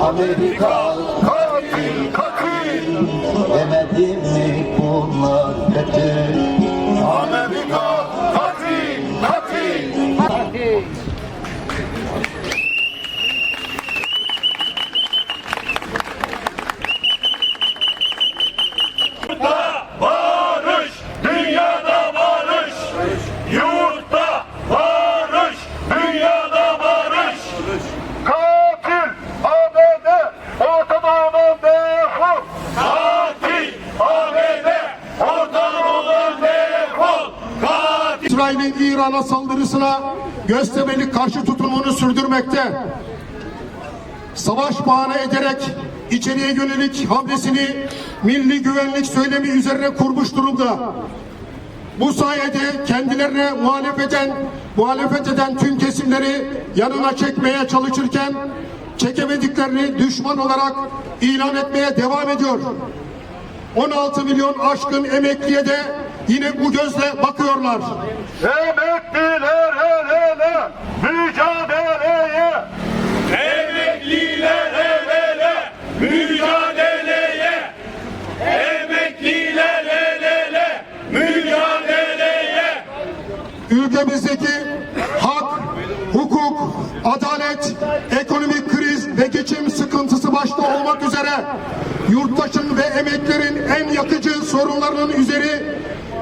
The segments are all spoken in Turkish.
Amerika Katil, katil. Demedim mi bunlar kötü Amerika katil, katil. Barış. Yurtta barış, dünyada barış. Katil ABD, Orta Doğu'dan defol. Katil ABD, Orta Doğu'dan defol. Katil. İsrail'in İran'a saldırısına göstermelik karşı tutumunu sürdürmekte. Savaş bahane ederek içeriye yönelik hamlesini milli güvenlik söylemi üzerine kurmuş durumda. Bu sayede kendilerine muhalefet eden, muhalefet eden tüm kesimleri yanına çekmeye çalışırken çekemediklerini düşman olarak ilan etmeye devam ediyor. 16 milyon aşkın emekliye de yine bu gözle bakıyorlar. Emekliler el ele mücadeleye. Emekliler el ele mücadeleye. Emekliler el ele mücadeleye. ülkemizdeki hak, hukuk, adalet, ekonomik kriz ve geçim sıkıntısı başta olmak üzere yurttaşın ve emeklerin en yakıcı sorunlarının üzeri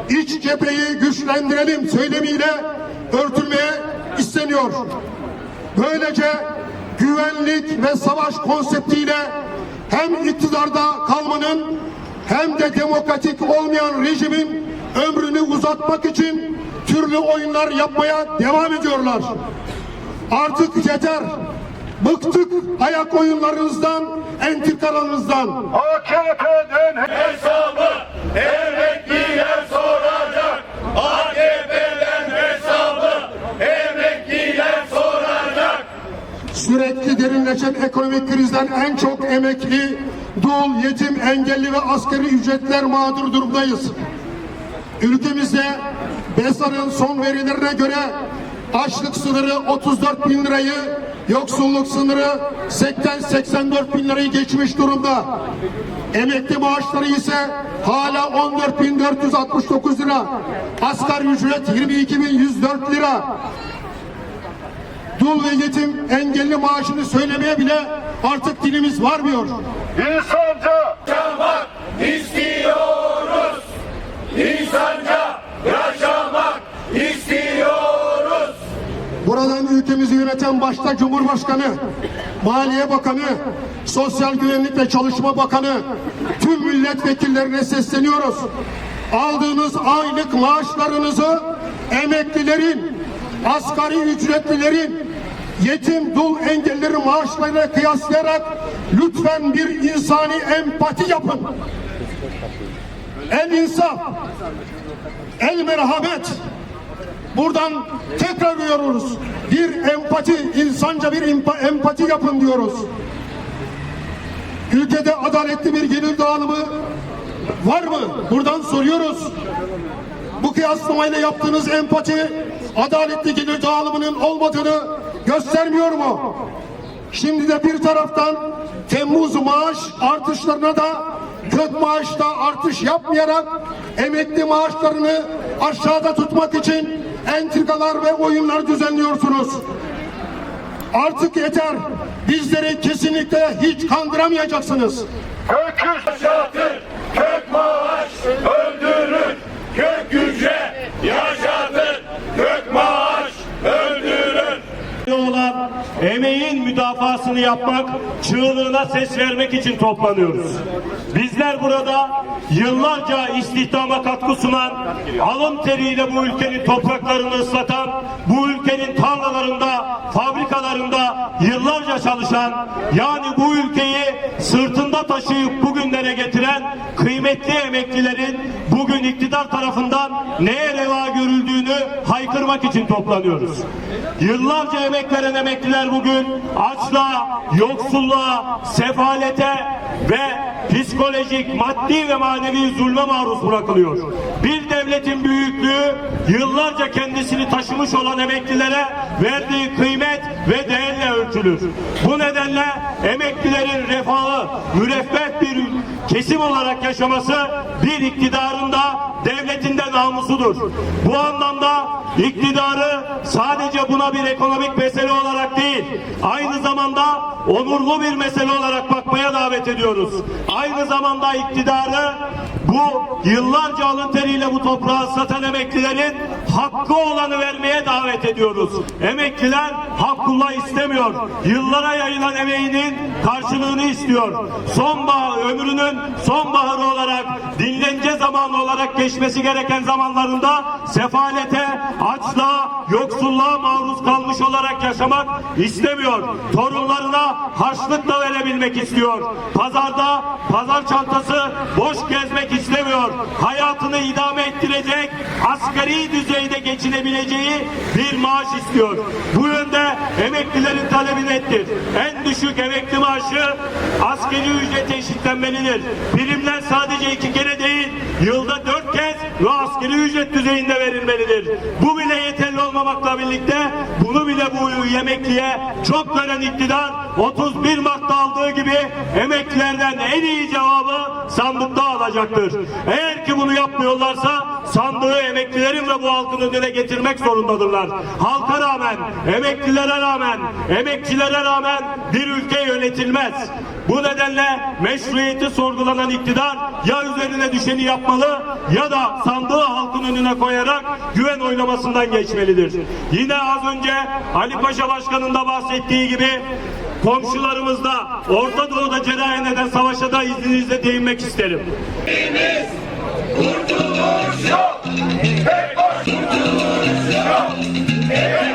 iç cepheyi güçlendirelim söylemiyle örtülmeye isteniyor. Böylece güvenlik ve savaş konseptiyle hem iktidarda kalmanın hem de demokratik olmayan rejimin ömrünü uzatmak için türlü oyunlar yapmaya devam ediyorlar. Artık yeter. Bıktık ayak oyunlarınızdan, entrikalarınızdan. AKP'den hesabı emekliler soracak. AKP'den hesabı emekliler soracak. Sürekli derinleşen ekonomik krizden en çok emekli, dul, yetim, engelli ve asgari ücretler mağdur durumdayız. Ülkemizde BESAR'ın son verilerine göre açlık sınırı 34 bin lirayı, yoksulluk sınırı 80-84 bin lirayı geçmiş durumda. Emekli maaşları ise hala 14.469 lira. Asgari ücret 22.104 lira. Dul ve yetim engelli maaşını söylemeye bile artık dilimiz varmıyor. İnsanca Buradan ülkemizi yöneten başta Cumhurbaşkanı, Maliye Bakanı, Sosyal Güvenlik ve Çalışma Bakanı, tüm milletvekillerine sesleniyoruz. Aldığınız aylık maaşlarınızı emeklilerin, asgari ücretlilerin, yetim, dul, engellilerin maaşlarıyla kıyaslayarak lütfen bir insani empati yapın. El insaf, el merhamet, Buradan tekrar uyarıyoruz. Bir empati, insanca bir empa- empati yapın diyoruz. Ülkede adaletli bir gelir dağılımı var mı? Buradan soruyoruz. Bu kıyaslamayla yaptığınız empati adaletli gelir dağılımının olmadığını göstermiyor mu? Şimdi de bir taraftan Temmuz maaş artışlarına da kök maaşta artış yapmayarak emekli maaşlarını aşağıda tutmak için entrikalar ve oyunlar düzenliyorsunuz. Artık yeter. Bizleri kesinlikle hiç kandıramayacaksınız. Kök yaşatır, kök maaş öldürür. Kök ücret yaşatır, kök maaş öldürür. olan emeğin müdafasını yapmak, çığlığına ses vermek için toplanıyoruz. Bizler burada yıllarca istihdama katkı sunan, alın teriyle bu ülkenin topraklarını ıslatan, bu ülkenin tarlalarında, fabrikalarında yıllarca çalışan, yani bu ülkeyi sırtında taşıyıp bugünlere getiren kıymetli emeklilerin bugün iktidar tarafından neye reva görüldüğünü haykırmak için toplanıyoruz. Yıllarca emek veren emekliler bugün açlığa, yoksulluğa, sefalete ve psikolojik, maddi ve manevi zulme maruz bırakılıyor. Bir devletin büyüklüğü yıllarca kendisini taşımış olan emeklilere verdiği kıymet ve değerle ölçülür. Bu nedenle emeklilerin müreffeh bir kesim olarak yaşaması bir iktidarın da devletin de namusudur. Bu anlamda iktidarı sadece buna bir ekonomik mesele olarak değil, aynı zamanda onurlu bir mesele olarak bakmaya davet ediyoruz. Aynı zamanda iktidarı bu yıllarca alın teriyle bu toprağı satan emeklilerin hakkı olanı vermeye davet ediyoruz. Emekliler hakkullah istemiyor. Yıllara yayılan emeğinin karşılığını istiyor. Sonbahar ömrünün sonbaharı olarak dinlence zamanı olarak geçmesi gereken zamanlarında sefalete, açlığa, yoksulluğa maruz kalmış olarak yaşamak istemiyor. Torunlarına harçlık da verebilmek istiyor. Pazarda pazar çantası boş gezmek istemiyor. Hayatını idame ettirecek, asgari düzeyde geçinebileceği bir maaş istiyor. Bu yönde emeklilerin talebi nettir. En düşük emekli maaşı asgari ücrete eşitlenmelidir. Primler sadece iki kere değil, yılda dört kez ve asgari ücret düzeyinde verilmelidir. Bu bile yeterli olmamakla birlikte bunu bile bu emekliye çok gören iktidar 31 Mart'ta aldığı gibi emeklilerden en iyi cevabı sandıkta alacaktır. Eğer ki bunu yapmıyorlarsa sandığı emeklilerin ve bu halkın önüne getirmek zorundadırlar. Halka rağmen, emeklilere rağmen, emekçilere rağmen bir ülke yönetilmez. Bu nedenle meşruiyeti sorgulanan iktidar ya üzerine düşeni yapmalı ya da sandığı halkın önüne koyarak güven oylamasından geçmelidir. Yine az önce Ali Paşa Başkan'ın da bahsettiği gibi komşularımızda Orta Doğu'da cereyan eden savaşa da izninizle değinmek isterim. Ya